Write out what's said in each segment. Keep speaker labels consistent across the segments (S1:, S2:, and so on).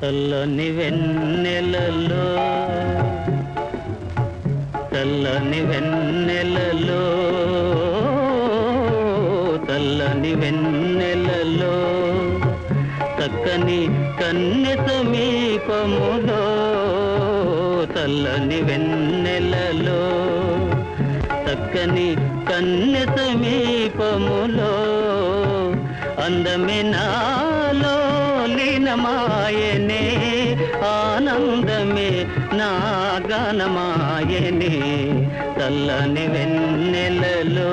S1: చల్లని వెన్నెలలో చల్లని వెన్నెలలో చల్లని వెన్నెలలో చక్కని కన్నె సమీపములో చల్లని వెన్నెలలో చక్కని కన్నె సమీపములో అందమే నాలో లీనమాయనే ఆనందమే నా గానమాయనే తల్లని వెన్నెలలో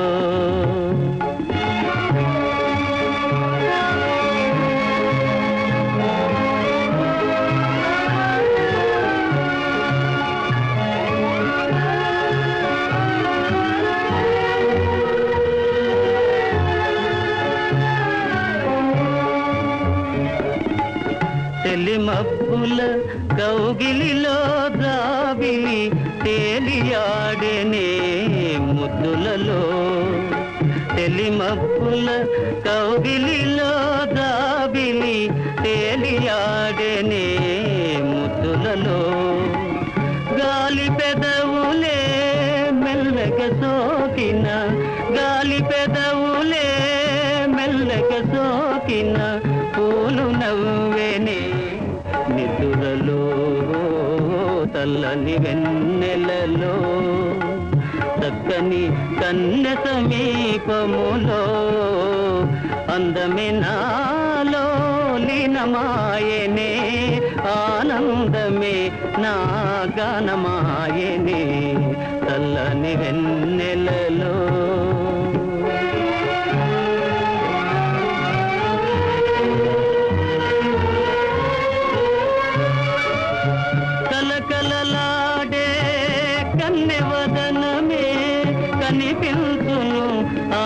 S1: తెలిమప్పుల కౌగిలిలో దాబిలి తేలియాడనే ముద్దులలో. తెలిమప్పుల కౌగిలిలో దాబిలి తేలియాడనే ముద్దులలో. గాలి పెదవులే మెల్లక సోకిన గాలి పెదవులే మెల్లక సోకిన పూలు నవ్వు నిదురలో తల్లని వెన్నెలలో చక్కని కన్న సమీపములో అందమే నాలో లీనమాయనే ఆనందమే నా గానమాయనే తల్లని వెన్నెలలో కన్నెవదనమే కనిపించును ఆ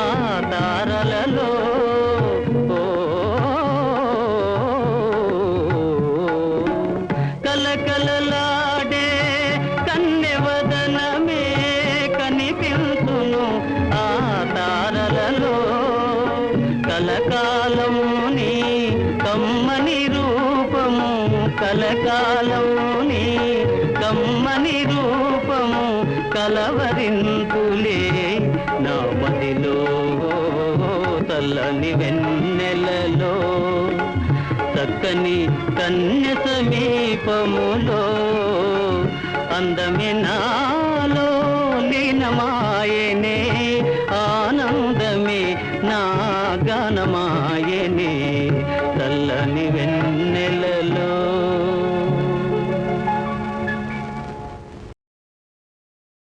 S1: తారలలో. ఓ, కలకలలాడే కన్నెవదనమే కనిపించును ఆ తారలలో. కలకాలముని కమ్మని రూపము కలకాలము కలవరింతులే నా మదిలో తల్లని వెన్నెలలో చక్కని కన్య సమీపములో అందమే నా